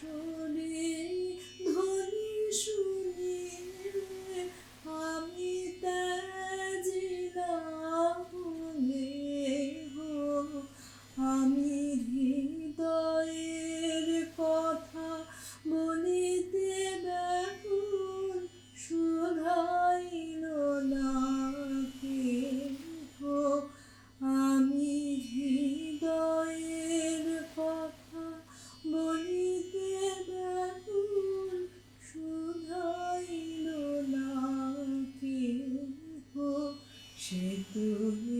true. সে তুমি